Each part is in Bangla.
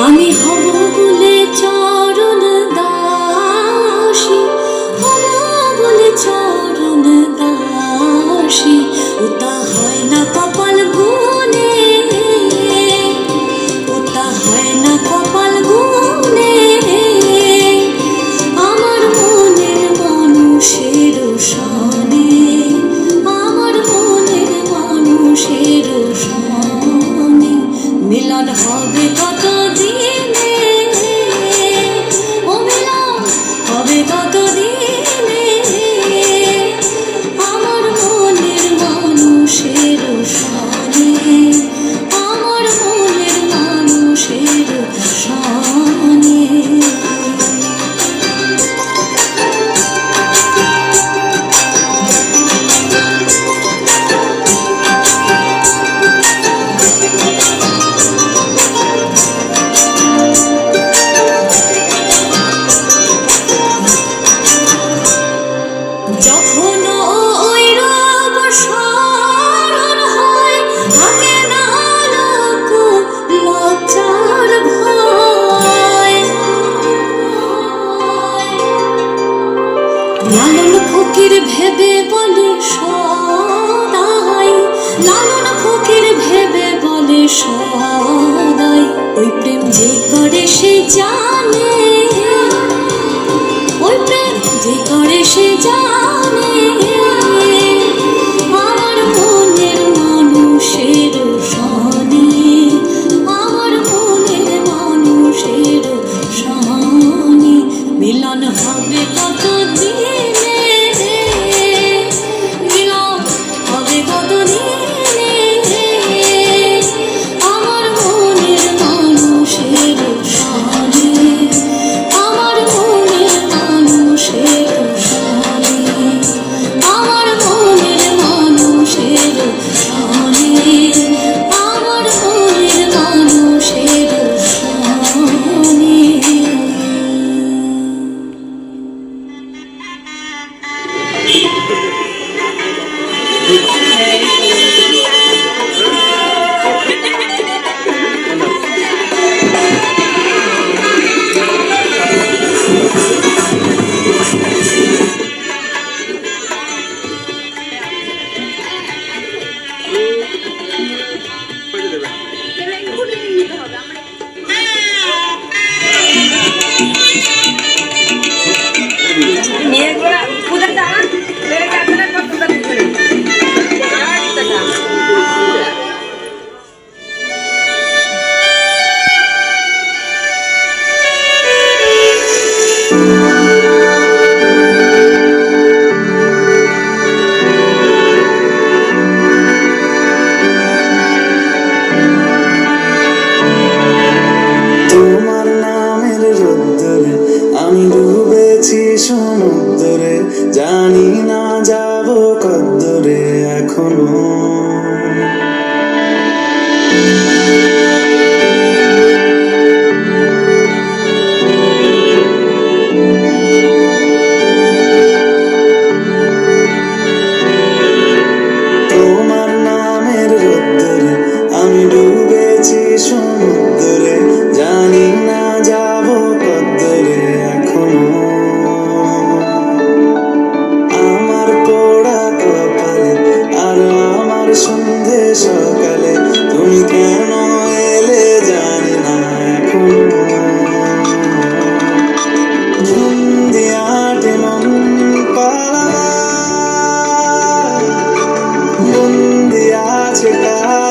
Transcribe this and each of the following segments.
আমি হব সদয় ওই প্রেম যে করে সে জানে। ওই প্রেম যে করে সে জানে। আমার মনের মানুষের সনে আমার মনের মানুষের সনে মিলন হবে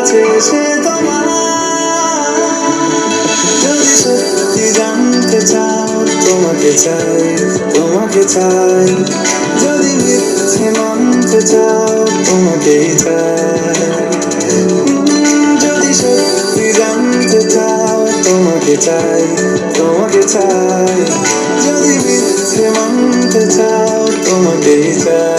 কাছে সে তোমার। যদি সত্যি জানতে চাও, তোমাকে চাই তোমাকে চাই। যদি মিথ্যে মানতে চাও, তোমাকেই চাই। যদি সত্যি জানতে চাও, তোমাকে চাই তোমাকে চাই। যদি মিথ্যে মানতে চাও, তোমাকেই চাই।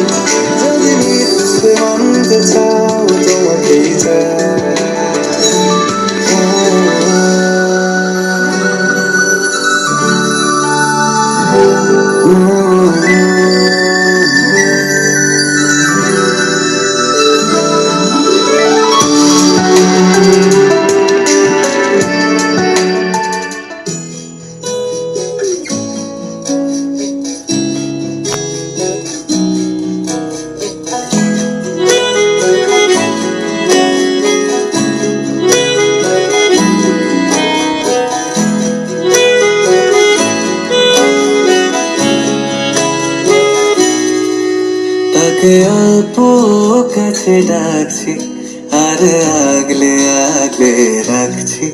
আগলে রাখছি,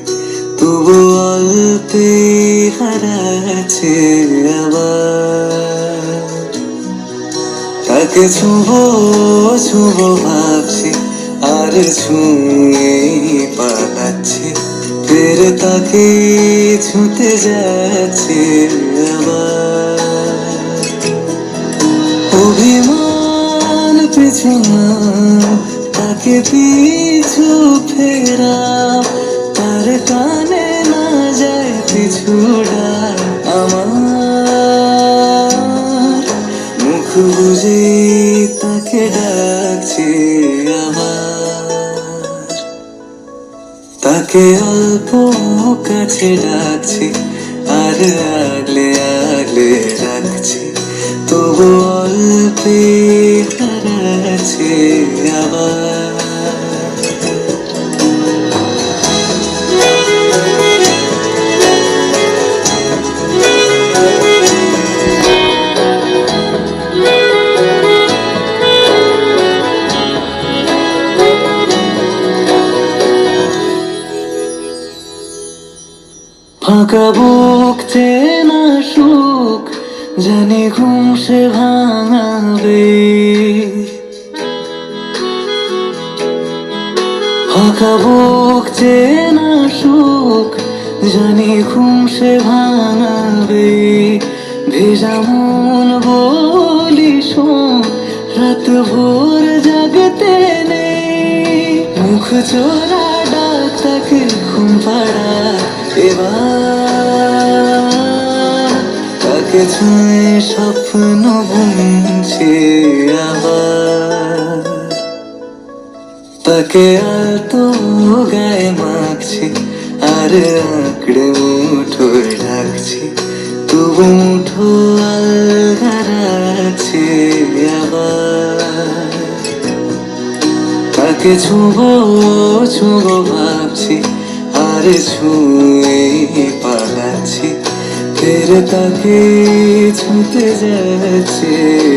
তবু অল্পে হারাচ্ছে তাকে ছুঁব ছুঁব ভাবছি, আর ছুঁয়ে পালাচ্ছি। ফের তাকে ছুঁতে যাচ্ছে অভিমান পিছু তাকে পিছু ফেরা তার কানে না যায় পিছুড়া আমার। মুখ বুঝে তাকে ডাকছে আমার। তাকে অল্প কাছে ডাকছি, আর আগলে আগলে রাখছি তবু অল্পে হারাচ্ছে আবার ফাঁকা বুক, চেনা সুখ, জানি ঘুম সে ভাঙাবে। ফাঁকা বুক, চেনা সুখ, জানি ঘুম সে ভাঙাবে। ভেজা মন বলি শোন, রাত ভোর জাগতে নেই মুখ চোরা ডাক, তাকে ঘুম পাড়া, এবার ছুঁয়ে স্বপ্ন বুনছে আবার? তাকে আলতো গায়ে মাখছি, আর আঁকড়ে মুঠো ঢাকছি, তবু মুঠো আলগা রাখছি আবার। তাকে ছুঁবো ছুঁবো ভাবছি, আর ছুঁয়ে ফের তাকে ছুঁতে যাচ্ছে।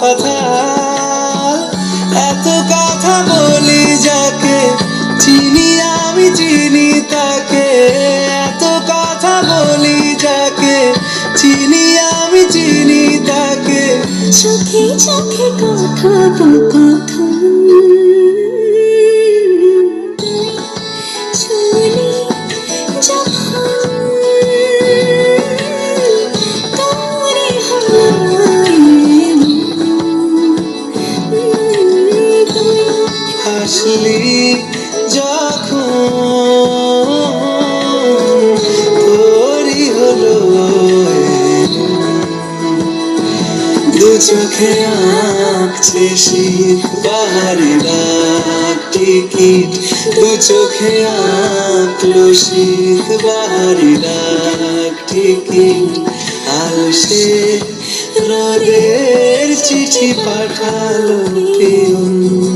পাথাল এত কথা বলি যাকে চিনি, আমি চিনি তাকে। এত কথা বলি যাকে চিনি, আমি চিনি তাকে। চোখে চোখে কথা শুনি চোখে আঁকছে শীত পাহাড়ে ডাক টিকিট। দু চোখে আঁকলো শীত বাহারি ডাক টিকিট। আর সে রোদের চিঠি পাঠালো পিউন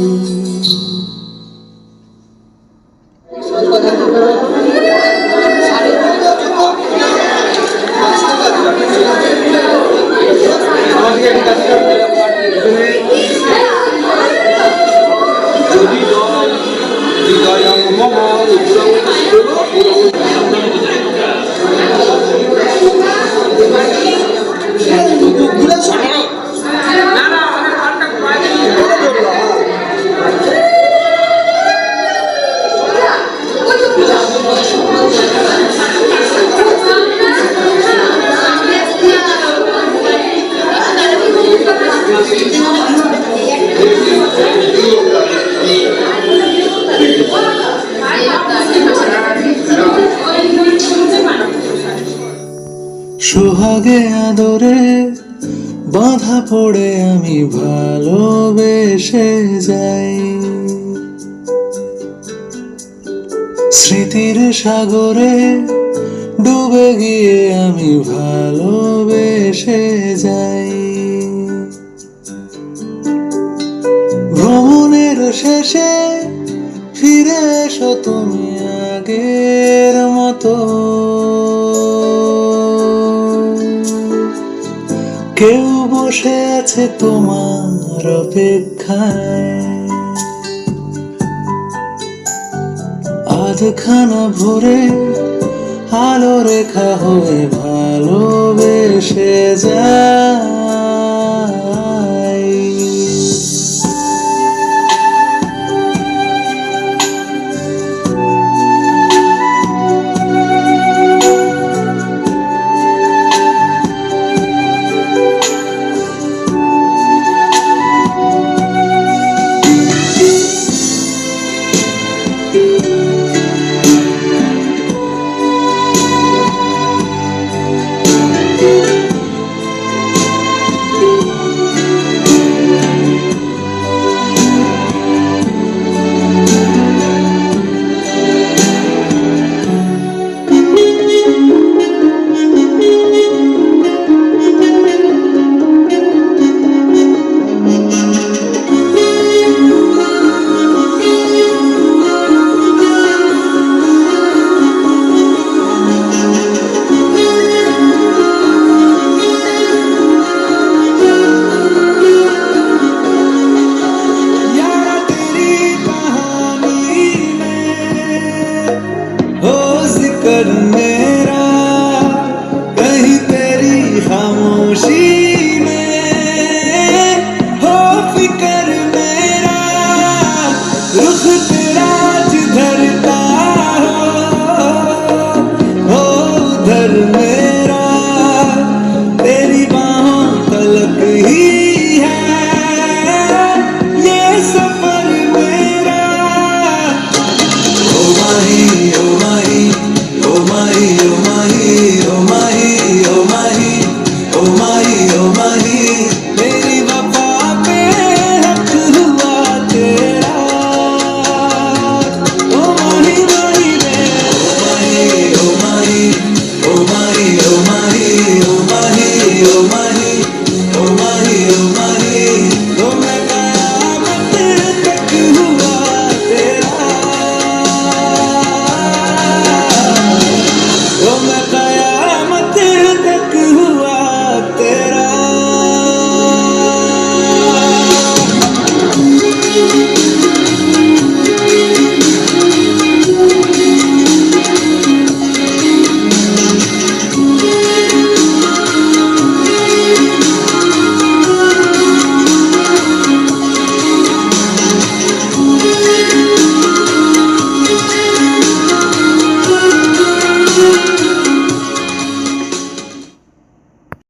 সোহাগে আদরে বাধা পড়ে আমি ভালোবেসে যাই। স্মৃতির সাগরে ডুবে গিয়ে আমি ভালোবেসে যাই। ভ্রমণের শেষে ফিরে এসো তুমি আগের মতো। বসে আছে তোমার অপেক্ষায়। আধখানা ভরে আলো রেখা হয়ে ভালোবেসে যায়।